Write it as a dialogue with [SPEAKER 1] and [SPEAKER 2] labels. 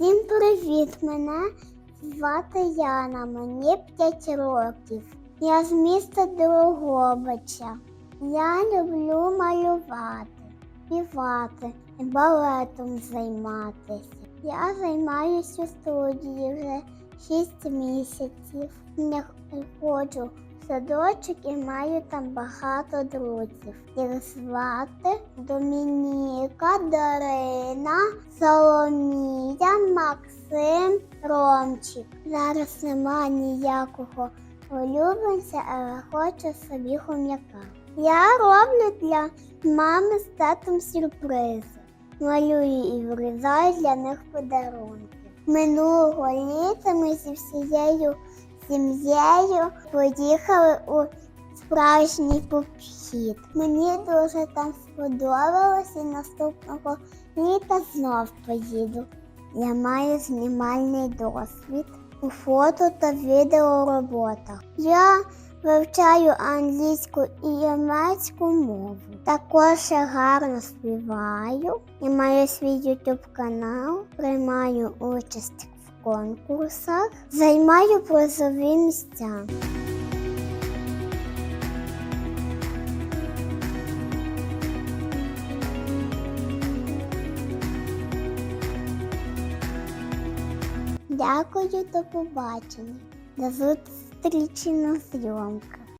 [SPEAKER 1] Всім привіт! Мене звати Яна, мені 5 років. Я з міста Дрогобича. Я люблю малювати, співати і балетом займатися. Я займаюся у студії вже 6 місяців. Я ходжу садочок і маю там багато друзів. Їх звати Домініка, Дарина, Соломія, Максим, Ромчик. Зараз нема ніякого улюбленця, але хочу собі хом'яка. Я роблю для мами з татом сюрпризи. Малюю і вирізаю для них подарунки. Минулого літа ми зі всією сім'єю поїхали у справжній похід. Мені дуже там сподобалось і наступного літа знов поїду. Я маю знімальний досвід у фото та відеороботах. Я вивчаю англійську і німецьку мову. Також я гарно співаю і маю свій YouTube канал, приймаю участь конкурсах, займаю призові місця. Дякую, до побачення. До зустрічі на зйомках.